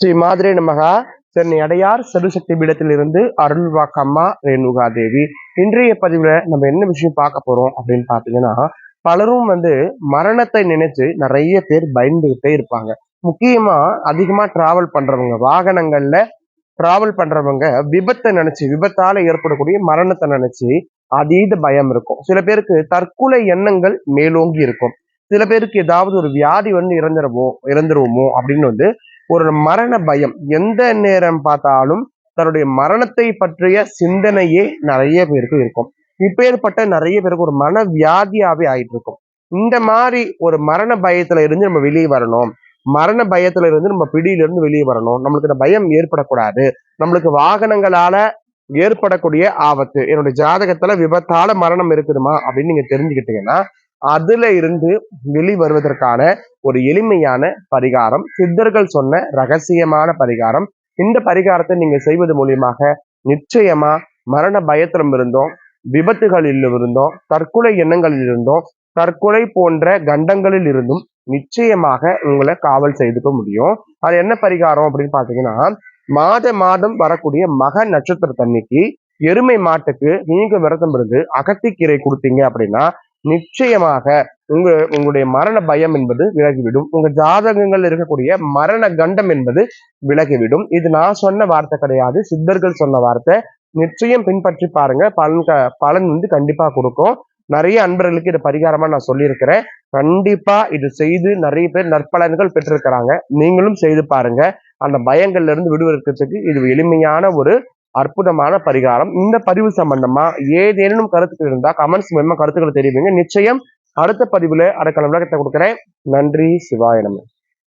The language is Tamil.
ஸ்ரீ மாதிரி நமகா சென்னை அடையார் சிறுசக்தி பீடத்தில் இருந்து அருள்வாக்கம்மா ரேணுகா தேவி இன்றைய பதிவுல நம்ம என்ன விஷயம் பார்க்க போறோம் அப்படின்னு பாத்தீங்கன்னா பலரும் வந்து மரணத்தை நினைச்சு நிறைய பேர் பயந்துகிட்டே இருப்பாங்க. முக்கியமா அதிகமா டிராவல் பண்றவங்க வாகனங்கள்ல டிராவல் பண்றவங்க விபத்தை நினைச்சு விபத்தால ஏற்படக்கூடிய மரணத்தை நினைச்சு அதீத பயம் இருக்கும். சில பேருக்கு தற்கொலை எண்ணங்கள் மேலோங்கி இருக்கும். சில பேருக்கு ஏதாவது ஒரு வியாதி வந்து இறந்துருவோம் இறந்துருவோமோ அப்படின்னு வந்து ஒரு மரண பயம். எந்த நேரம் பார்த்தாலும் தன்னுடைய மரணத்தை பற்றிய சிந்தனையே நிறைய பேருக்கு இருக்கும். இப்பேற்பட்ட நிறைய பேருக்கு ஒரு மன வியாதியாவே ஆயிட்டு இருக்கும் இந்த மாதிரி ஒரு மரண பயத்துல இருந்து நம்ம வெளியே வரணும். மரண பயத்துல இருந்து நம்ம பிடியிலிருந்து வெளியே வரணும். நம்மளுக்கு இந்த பயம் ஏற்படக்கூடாது. நம்மளுக்கு வாகனங்களால ஏற்படக்கூடிய ஆபத்து. என்னுடைய ஜாதகத்துல விபத்தால மரணம் இருக்குதுமா அப்படின்னு நீங்க தெரிஞ்சுக்கிட்டீங்கன்னா அதுல இருந்து வெளி வருவதற்கான ஒரு எளிமையான பரிகாரம். சித்தர்கள் சொன்ன ரகசியமான பரிகாரம். இந்த பரிகாரத்தை நீங்க செய்வது மூலியமாக நிச்சயமா மரண பயத்திலும் இருந்தோம் விபத்துகளில் இருந்தோம் தற்கொலை எண்ணங்களில் இருந்தோம் தற்கொலை போன்ற கண்டங்களில் இருந்தும் நிச்சயமாக உங்களை காவல் செய்துக்க முடியும். அது என்ன பரிகாரம் அப்படின்னு பாத்தீங்கன்னா மாத மாதம் வரக்கூடிய மக நட்சத்திரத்தன்னைக்கு எருமை மாட்டுக்கு நீங்க விரதம் இருந்து அகத்திக்கீரை கொடுத்தீங்க அப்படின்னா நிச்சயமாக உங்க உங்களுடைய மரண பயம் என்பது விலகிவிடும். உங்க ஜாதகங்கள் இருக்கக்கூடிய மரண கண்டம் என்பது விலகிவிடும். இது நான் சொன்ன வார்த்தை கிடையாது. சித்தர்கள் சொன்ன வார்த்தை. நிச்சயம் பின்பற்றி பாருங்க. பலன் க பலன் வந்து கண்டிப்பா கொடுக்கும். நிறைய அன்பர்களுக்கு இது பரிகாரமா நான் சொல்லியிருக்கிறேன். கண்டிப்பா இது செய்து நிறைய பேர் நற்பலன்கள் பெற்றிருக்கிறாங்க. நீங்களும் செய்து பாருங்க. அந்த பயங்கள்ல இருந்து விடுவதற்கு இது எளிமையான ஒரு அற்புதமான பரிகாரம். இந்த பதிவு சம்பந்தமா ஏதேனும் கருத்துக்கள் இருந்தா கமெண்ட்ஸ் மூலமா கருத்துக்களை தெரிவிங்க. நிச்சயம் அடுத்த பதிவுல அடக்கல விளக்கத்தை கொடுக்குறேன். நன்றி. சிவாய